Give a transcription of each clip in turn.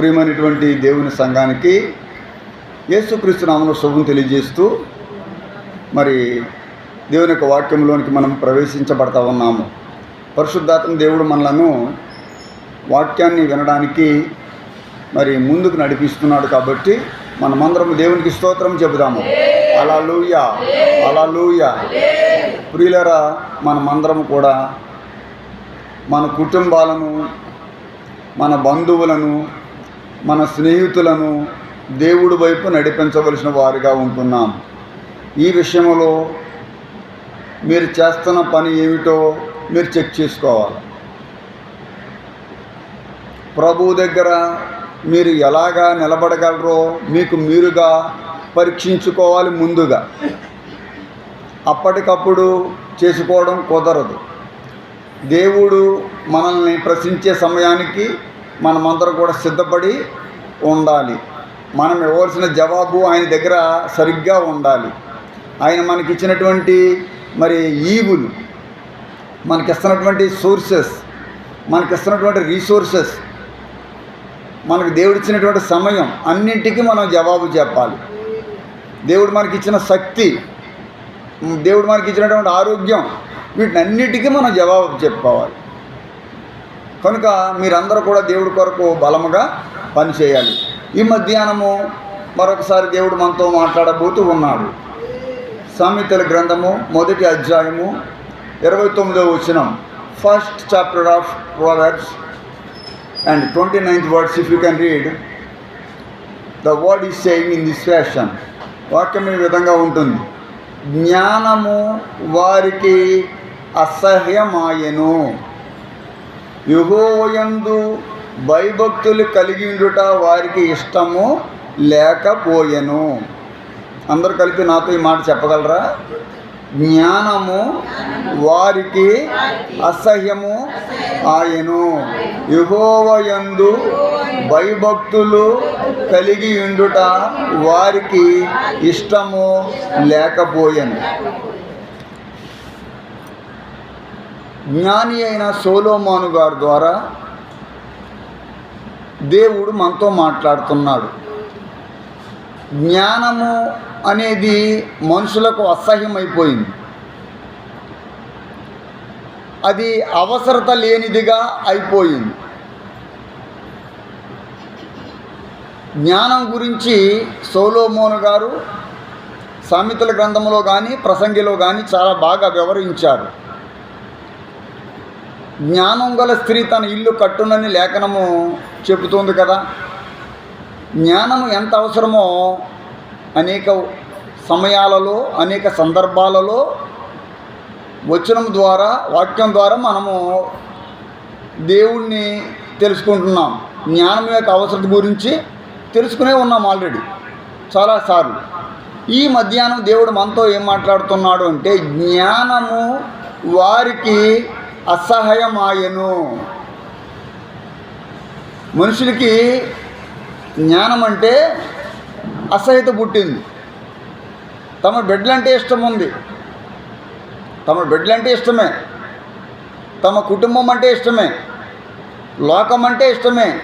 ప్రియమైనటువంటి దేవుని సంఘానికి యేసుక్రీస్తు నామను శుభం తెలియజేస్తూ మరి దేవుని యొక్క వాక్యంలోనికి మనం ప్రవేశించబడతా ఉన్నాము. పరిశుద్ధాత్మ దేవుడు మనలను వాక్యాన్ని వినడానికి మరి ముందుకు నడిపిస్తున్నాడు కాబట్టి మనమందరం దేవునికి స్తోత్రం చెబుదాము. అలా లూయ అలా లూయ ప్రియులరా మనమందరం కూడా మన కుటుంబాలను మన బంధువులను మన స్నేహితులను దేవుడి వైపు నడిపించవలసిన వారిగా ఉంటున్నాం. ఈ విషయంలో మీరు చేస్తున్న పని ఏమిటో మీరు చెక్ చేసుకోవాలి. ప్రభు దగ్గర మీరు ఎలాగా నిలబడగలరో మీకు మీరుగా పరీక్షించుకోవాలి ముందుగా. అప్పటికప్పుడు చేసుకోవడం కుదరదు. దేవుడు మనల్ని ప్రశ్నించే సమయానికి మనమందరం కూడా సిద్ధపడి ఉండాలి. మనం ఇవ్వాల్సిన జవాబు ఆయన దగ్గర సరిగ్గా ఉండాలి. ఆయన మనకి ఇచ్చినటువంటి మరి ఈవులు మనకిస్తున్నటువంటి సోర్సెస్ మనకిస్తున్నటువంటి రీసోర్సెస్ మనకు దేవుడిచ్చినటువంటి సమయం అన్నింటికీ మనం జవాబు చెప్పాలి. దేవుడు మనకి ఇచ్చిన శక్తి దేవుడు మనకి ఇచ్చినటువంటి ఆరోగ్యం వీటినన్నిటికీ మనం జవాబు చెప్పుకోవాలి. కనుక మీరందరూ కూడా దేవుడి కొరకు బలముగా పనిచేయాలి. ఈ మధ్యాహ్నము మరొకసారి దేవుడు మనతో మాట్లాడబోతూ ఉన్నాడు. సామెతల గ్రంథము మొదటి అధ్యాయము ఇరవై తొమ్మిదో వచనం. First chapter of Proverbs and twenty ninth words if you can read the word is saying in this fashion వాక్యం ఈ విధంగా ఉంటుంది. జ్ఞానము వారికి అసహ్యమాయను. యుగోయందు భయభక్తులు కలిగి ఉండుట వారికి ఇష్టము లేకపోయెను. అందరు కలిపి నాతో ఈ మాట చెప్పగలరా? జ్ఞానము వారికి అసహ్యము ఆయను. యుగోవయందు భయభక్తులు కలిగి ఉండుట వారికి ఇష్టము లేకపోయెను. జ్ఞాని అయిన సోలోమాను గారి ద్వారా దేవుడు మనతో మాట్లాడుతున్నాడు. జ్ఞానము అనేది మనుషులకు అసహ్యమైపోయింది. అది అవసరత లేనిదిగా అయిపోయింది. జ్ఞానం గురించి సోలోమోను గారు సామెతల గ్రంథంలో కానీ ప్రసంగిలో కానీ చాలా బాగా వివరించారు. జ్ఞానం గల స్త్రీ తన ఇల్లు కట్టునని లేఖనము చెబుతోంది కదా. జ్ఞానము ఎంత అవసరమో అనేక సమయాలలో అనేక సందర్భాలలో వచనం ద్వారా వాక్యం ద్వారా మనము దేవుణ్ణి తెలుసుకుంటున్నాం. జ్ఞానం యొక్క అవసరం గురించి తెలుసుకునే ఉన్నాం ఆల్రెడీ చాలాసార్లు ఈ మధ్యాహ్నం దేవుడు మనతో ఏం మాట్లాడుతున్నాడు అంటే జ్ఞానము వారికి అసహ్యమాయను. మనుషులకి జ్ఞానం అంటే అసహ్యత పుట్టింది. తమ బిడ్డలంటే ఇష్టం ఉంది తమ బిడ్డలంటే ఇష్టమే. తమ కుటుంబం అంటే ఇష్టమే. లోకం అంటే ఇష్టమే.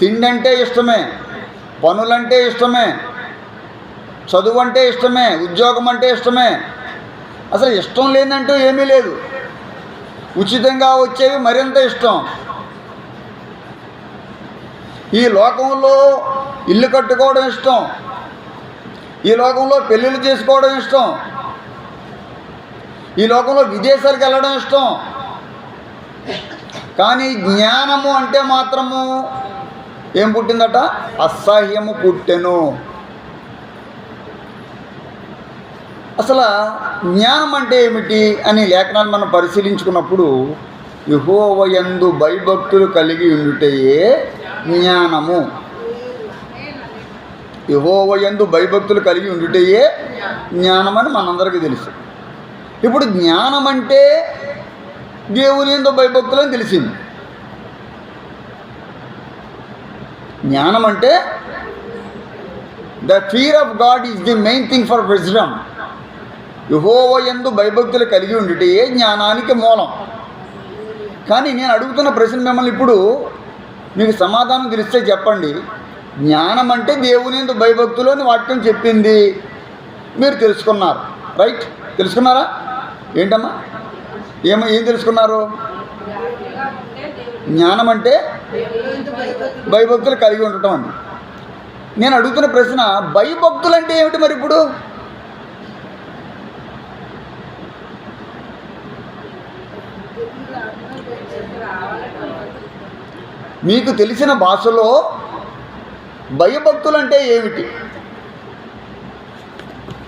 తిండి అంటే ఇష్టమే. పనులంటే ఇష్టమే. చదువు అంటే ఇష్టమే. ఉద్యోగం అంటే ఇష్టమే. అసలు ఇష్టం లేదంటూ ఏమీ లేదు. ఉచితంగా వచ్చేవి మరింత ఇష్టం. ఈ లోకంలో ఇల్లు కట్టుకోవడం ఇష్టం. ఈ లోకంలో పెళ్ళిళ్ళు చేసుకోవడం ఇష్టం. ఈ లోకంలో విదేశాలకు వెళ్ళడం ఇష్టం. కానీ జ్ఞానము అంటే మాత్రము ఏం పుట్టిందట? అసహ్యము పుట్టెను. అసలు జ్ఞానం అంటే ఏమిటి అని లేఖనాలు మనం పరిశీలించుకున్నప్పుడు యుహోవయందు భయభక్తులు కలిగి ఉండుటయే జ్ఞానము. యహోవయందు భయభక్తులు కలిగి ఉండుటయే జ్ఞానం అని మనందరికీ తెలుసు. ఇప్పుడు జ్ఞానం అంటే దేవుని ఎందు భయభక్తులు అని తెలిసింది. జ్ఞానం అంటే the fear of God is the main thing for wisdom. యహోవ ఎందు భయభక్తులు కలిగి ఉండుటయే జ్ఞానానికి మూలం? కానీ నేను అడుగుతున్న ప్రశ్న మిమ్మల్ని ఇప్పుడు మీకు సమాధానం తెలిస్తే చెప్పండి. జ్ఞానం అంటే దేవుని ఎందు భయభక్తులు అని వాక్యం చెప్పింది. మీరు తెలుసుకున్నారు. రైట్? తెలుసుకున్నారా? ఏంటమ్మా? ఏమో ఏం తెలుసుకున్నారు? జ్ఞానం అంటే భయభక్తులు కలిగి ఉండటం అని. నేను అడుగుతున్న ప్రశ్న భయభక్తులు అంటే ఏమిటి మరి ఇప్పుడు? మీకు తెలిసిన భాషలో భయభక్తులు అంటే ఏమిటి?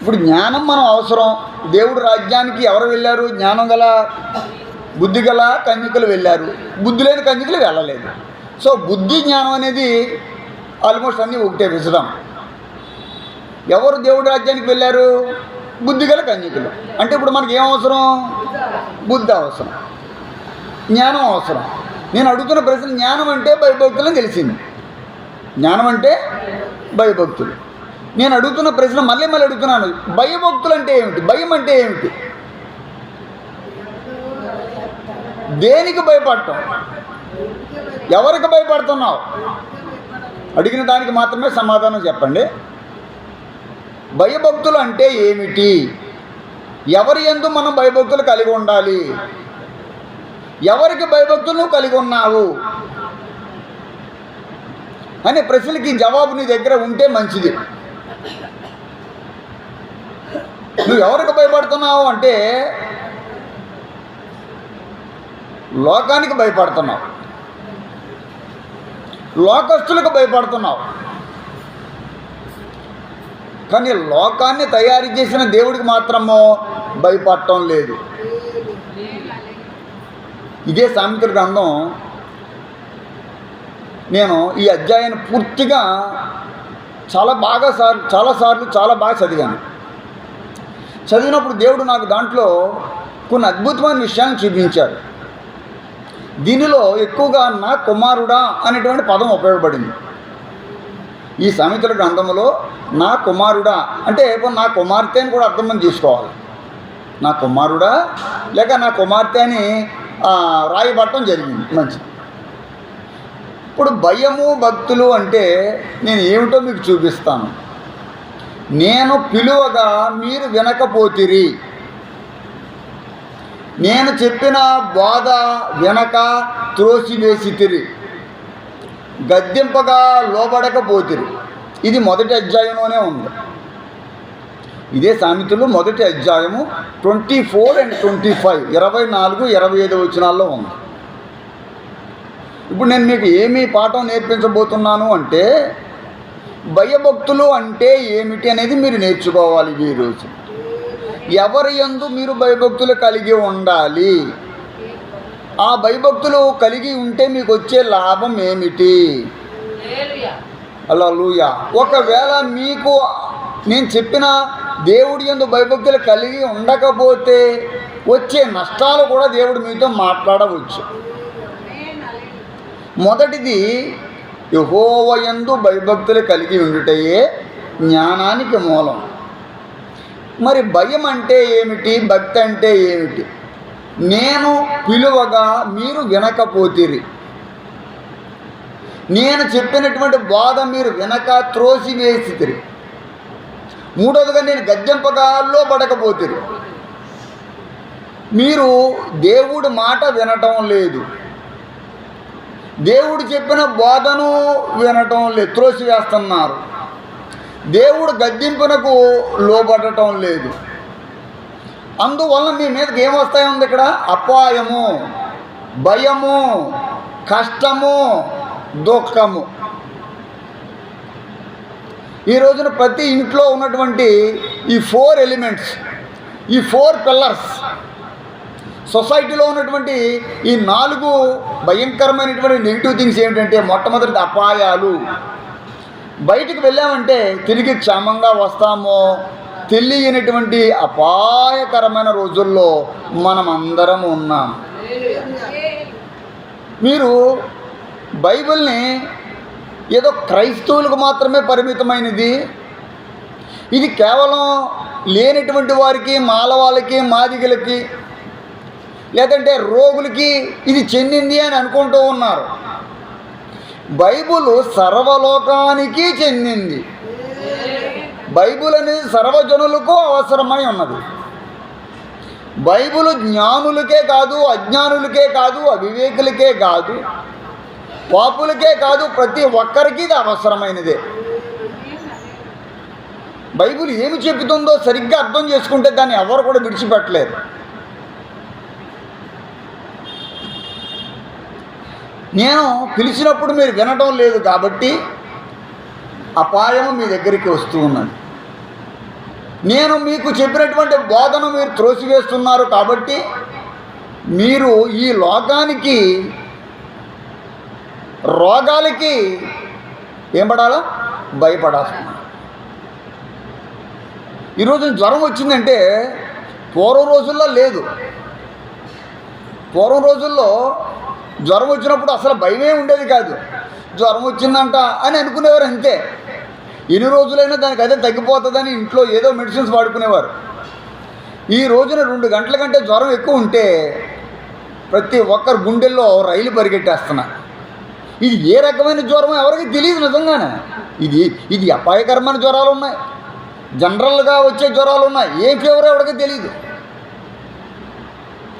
ఇప్పుడు జ్ఞానం మనం అవసరం. దేవుడు రాజ్యానికి ఎవరు వెళ్ళారు? జ్ఞానం గల బుద్ధి గల కన్యకులు వెళ్ళారు. బుద్ధి లేని కన్యకులు వెళ్ళలేదు. సో బుద్ధి జ్ఞానం అనేది ఆల్మోస్ట్ అన్నీ ఒకటే విసడం ఎవరు దేవుడు రాజ్యానికి వెళ్ళారు? బుద్ధి గల కన్యకులు. అంటే ఇప్పుడు మనకి ఏం అవసరం? బుద్ధి అవసరం. జ్ఞానం అవసరం. నేను అడుగుతున్న ప్రశ్న జ్ఞానం అంటే భయభక్తులు అని తెలిసింది జ్ఞానం అంటే భయభక్తులు. నేను అడుగుతున్న ప్రశ్న మళ్ళీ మళ్ళీ అడుగుతున్నాను. భయభక్తులు అంటే ఏమిటి? భయం అంటే ఏమిటి? దేనికి భయపడటం? ఎవరికి భయపడుతున్నావు? అడిగిన దానికి మాత్రమే సమాధానం చెప్పండి. భయభక్తులు అంటే ఏమిటి? ఎవరి ఎందు మనం భయభక్తులు కలిగి ఉండాలి? ఎవరికి భయభక్తులు కలిగి ఉన్నావు? అనే ప్రశ్నలకి జవాబు నీ దగ్గర ఉంటే మంచిది. నువ్వు ఎవరికి భయపడుతున్నావు అంటే లోకానికి భయపడుతున్నావు. లోకస్తులకు భయపడుతున్నావు. కానీ లోకాన్ని తయారు చేసిన దేవుడికి మాత్రము భయపడటం లేదు. ఇదే సామెతల గ్రంథం. నేను ఈ అధ్యాయాన్ని పూర్తిగా చాలా బాగా సార్లు చాలాసార్లు చాలా బాగా చదివాను. చదివినప్పుడు దేవుడు నాకు దాంట్లో కొన్ని అద్భుతమైన విషయాన్ని చూపించారు. దీనిలో ఎక్కువగా నా కుమారుడా అనేటువంటి పదం ఉపయోగపడింది. ఈ సామెతల గ్రంథంలో నా కుమారుడా అంటే ఇప్పుడు నా కుమార్తె అని కూడా అర్థం మనం తీసుకోవాలి నా కుమారుడా లేక నా కుమార్తె అని రాయబట్టడం జరిగింది. మంచిది. ఇప్పుడు భయము భక్తులు అంటే నేను ఏమిటో మీకు చూపిస్తాను. నేను పిలువగా మీరు వినకపోతిరి. నేను చెప్పిన బాధ వెనక త్రోసివేసితిరి. గద్దెంపగా లోబడకపోతిరి. ఇది మొదటి అధ్యాయంలోనే ఉంది. ఇదే సామెతలు మొదటి అధ్యాయము twenty four and twenty five. ఇరవై నాలుగు ఇరవై ఐదు వచనాల్లో ఉంది. ఇప్పుడు నేను మీకు ఏమి పాఠం నేర్పించబోతున్నాను అంటే భయభక్తులు అంటే ఏమిటి అనేది మీరు నేర్చుకోవాలి ఈరోజు ఎవరి యందు మీరు భయభక్తులు కలిగి ఉండాలి? ఆ భయభక్తులు కలిగి ఉంటే మీకు వచ్చే లాభం ఏమిటి? అలా లూయా. ఒకవేళ మీకు నేను చెప్పిన దేవుడి ఎందు భయభక్తులు కలిగి ఉండకపోతే వచ్చే నష్టాలు కూడా దేవుడు మీతో మాట్లాడవచ్చు. మొదటిది యహోవయందు భయభక్తులు కలిగి ఉండుటయే జ్ఞానానికి మూలం. మరి భయం అంటే ఏమిటి? భక్తి అంటే ఏమిటి? నేను పిలువగా మీరు వినకపోతిరి. నేను చెప్పినటువంటి బాధ మీరు వినక త్రోసి వేసితిరి మూడవదిగా నేను గద్దెంపగాల్లో పడకపోతే మీరు దేవుడి మాట వినటం లేదు. దేవుడు చెప్పిన బోధను వినటం లేదు త్రోసివేస్తున్నారు. దేవుడు గద్దింపునకు లోబడటం లేదు. అందువల్ల మీ మీదకి ఏమొస్తాయి ఉంది ఇక్కడ? అపాయము భయము కష్టము దుఃఖము. ఈ రోజున ప్రతి ఇంట్లో ఉన్నటువంటి ఈ ఫోర్ ఎలిమెంట్స్ ఈ ఫోర్ పిల్లర్స్ సొసైటీలో ఉన్నటువంటి ఈ నాలుగు భయంకరమైనటువంటి నెగిటివ్ థింగ్స్ ఏమిటంటే మొట్టమొదటిది అపాయాలు. బయటికి వెళ్ళామంటే తిరిగి క్షేమంగా వస్తామో. తెలియనటువంటి అపాయకరమైన రోజుల్లో మనం అందరం ఉన్నాం. మీరు బైబిల్ని ఏదో క్రైస్తవులకు మాత్రమే పరిమితమైనది. ఇది కేవలం లేనటువంటి వారికి మాలవాళ్ళకి మాదిగలకి లేదంటే రోగులకి ఇది చెందింది అని అనుకుంటూ ఉన్నారు. బైబుల్ సర్వలోకానికి చెందింది. బైబుల్ అనేది సర్వజనులకు అవసరమై ఉన్నది. బైబుల్ జ్ఞానులకే కాదు అజ్ఞానులకే కాదు అవివేకులకే కాదు పాపులకే కాదు ప్రతి ఒక్కరికి ఇది అవసరమైనదే. బైబిల్ ఏమి చెబుతుందో సరిగ్గా అర్థం చేసుకుంటే దాన్ని ఎవరు కూడా విడిచిపెట్టలేరు. నేను పిలిచినప్పుడు మీరు వినడం లేదు కాబట్టి అపాయం మీ దగ్గరికి వస్తూ ఉన్నది. నేను మీకు చెప్పినటువంటి బోధన మీరు త్రోసివేస్తున్నారు కాబట్టి మీరు ఈ లోకానికి రోగాలకి ఏం పడాలా? భయపడాల్సింది. ఈరోజు జ్వరం వచ్చిందంటే పూర్వం రోజుల్లో లేదు. పూర్వం రోజుల్లో జ్వరం వచ్చినప్పుడు అసలు భయమే ఉండేది కాదు. జ్వరం వచ్చిందంట అని అనుకునేవారు అంతే. ఎన్ని రోజులైనా దానికి అదే తగ్గిపోతుందని ఇంట్లో ఏదో మెడిసిన్స్ వాడుకునేవారు. ఈ రోజున రెండు గంటల కంటే జ్వరం ఎక్కువ ఉంటే ప్రతి ఒక్కరు గుండెల్లో రైలు పరిగెట్టేస్తున్నారు. ఇది ఏ రకమైన జ్వరం ఎవరికి తెలియదు నిజంగానే. ఇది ఇది అపాయకరమైన జ్వరాలు ఉన్నాయి. జనరల్గా వచ్చే జ్వరాలు ఉన్నాయి. ఏ ఫీవర్ ఎవరికి తెలియదు.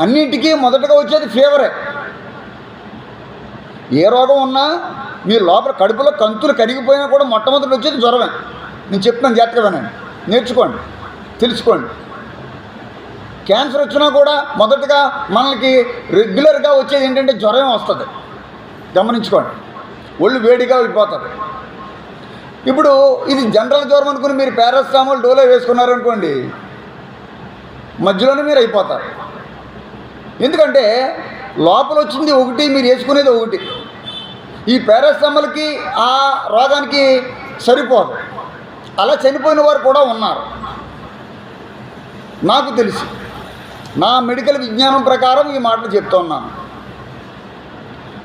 అన్నింటికీ మొదటగా వచ్చేది ఫీవరే. ఏ రోగం ఉన్నా మీ లోపల కడుపులో కంతులు కరిగిపోయినా కూడా మొట్టమొదటి వచ్చేది జ్వరమే. నేను చెప్తున్నాను జాగ్రత్తగా వినండి. నేర్చుకోండి. తెలుసుకోండి. క్యాన్సర్ వచ్చినా కూడా మొదటగా మనకి రెగ్యులర్గా వచ్చేది ఏంటంటే జ్వరం వస్తుంది. గమనించుకోండి. ఒళ్ళు వేడిగా అయిపోతారు ఇప్పుడు ఇది జనరల్ జ్వరం అనుకుని మీరు పారాసిటామాల్ డోలో వేసుకున్నారనుకోండి మధ్యలోనే మీరు అయిపోతారు. ఎందుకంటే లోపల వచ్చింది ఒకటి మీరు వేసుకునేది ఒకటి. ఈ పారాసిటామాల్కి ఆ రోగానికి సరిపోదు. అలా చనిపోయిన వారు కూడా ఉన్నారు. నాకు తెలుసు నా మెడికల్ విజ్ఞానం ప్రకారం ఈ మాటలు చెప్తున్నాను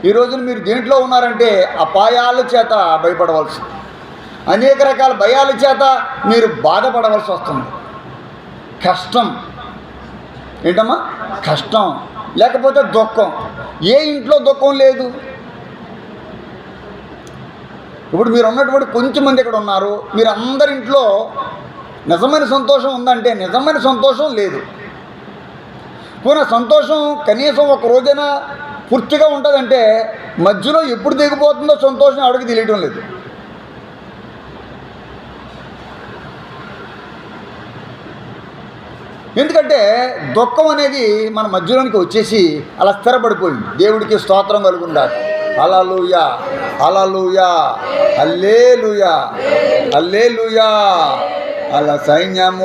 ఈ రోజున మీరు దేంట్లో ఉన్నారంటే అపాయాల చేత భయపడవలసి అనేక రకాల భయాల చేత మీరు బాధపడవలసి వస్తుంది. కష్టం. ఏంటమ్మా? కష్టం. లేకపోతే దుఃఖం. ఏ ఇంట్లో దుఃఖం లేదు? ఇప్పుడు మీరు ఉన్నటువంటి కొంచెం మంది ఇక్కడ ఉన్నారు. మీరు అందరి ఇంట్లో నిజమైన సంతోషం ఉందంటే నిజమైన సంతోషం లేదు. పోనీ సంతోషం కనీసం ఒక రోజైనా పూర్తిగా ఉంటుందంటే మధ్యలో ఎప్పుడు దిగిపోతుందో సంతోషం ఆవిడకి తెలియటం లేదు. ఎందుకంటే దుఃఖం అనేది మన మధ్యలోనికి వచ్చేసి అలా స్థిరపడిపోయింది. దేవుడికి స్తోత్రం కలుగుండాలి. అలలుయా అలలుయా అల్లేలుయా అల్లేలుయా అలా సైన్యము